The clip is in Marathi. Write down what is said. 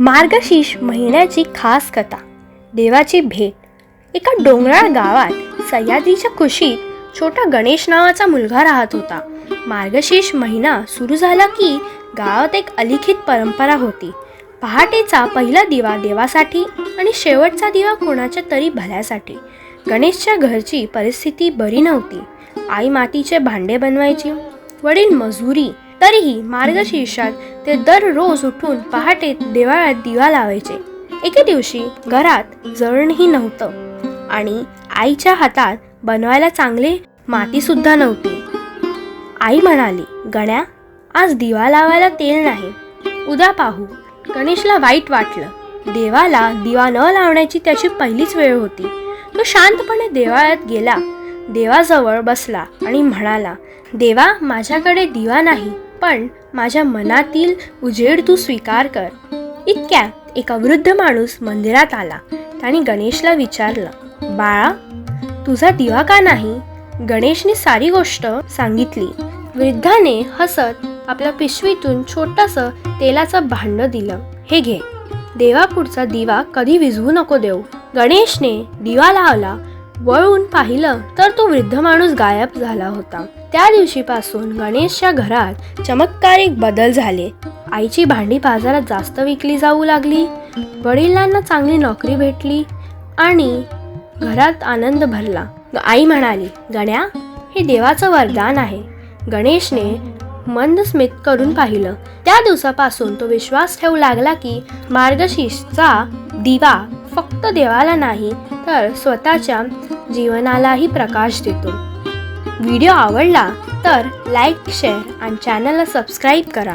मार्गशीर्ष महिन्याची खास कथा. देवाची भेट. एका डोंगराळ गावात सह्याद्रीच्या कुशीत छोटा गणेश नावाचा मुलगा राहत होता. मार्गशीर्ष महिना सुरू झाला की गावात एक अलिखित परंपरा होती. पहाटेचा पहिला दिवा देवासाठी आणि शेवटचा दिवा कोणाच्या तरी भल्यासाठी. गणेशच्या घरची परिस्थिती बरी नव्हती. आई मातीचे भांडे बनवायची वडील मजुरी तरीही मार्गशीर्षात ते दररोज उठून पहाटे देवाळ्यात दिवा लावायचे. एके दिवशी घरात जळणही नव्हतं आणि आईच्या हातात बनवायला चांगले मातीसुद्धा नव्हती. आई म्हणाली गण्या आज दिवा लावायला तेल नाही. उद्या पाहू. गणेशला वाईट वाटलं. देवाला दिवा न लावण्याची त्याची पहिलीच वेळ होती. तो शांतपणे देवाळ्यात गेला. देवाजवळ बसला आणि म्हणाला देवा माझ्याकडे दिवा नाही. पण माझ्या मनातील उजेड तू स्वीकार कर. इतक्यात एका वृद्ध माणूस मंदिरात आला. त्याने गणेशला विचारलं बाळा तुझा दिवा का नाही? गणेशने सारी गोष्ट सांगितली. वृद्धाने हसत आपल्या पिशवीतून छोटस तेलाचं भांड दिलं. हे घे देवापुढचा दिवा कधी विझवू नको देऊ. गणेशने दिवा लावला वळून पाहिलं तर तो वृद्ध माणूस गायब झाला होता. त्या दिवशीपासून गणेशच्या घरात चमत्कारिक बदल झाले. आईची भांडी बाजारात जास्त विकली जाऊ लागली वडिलांना चांगली नोकरी भेटली आणि घरात आनंद भरला. आई म्हणाली गण्या हे देवाचं वरदान आहे. गणेशने मंद स्मित करून पाहिलं. त्या दिवसापासून तो विश्वास ठेवू लागला की मार्गशीर्षचा दिवा फक्त देवाला नाही तर स्वतःच्या जीवनालाही प्रकाश देतो. व्हिडिओ आवडला तर लाईक शेअर आणि चॅनलला सबस्क्राईब करा.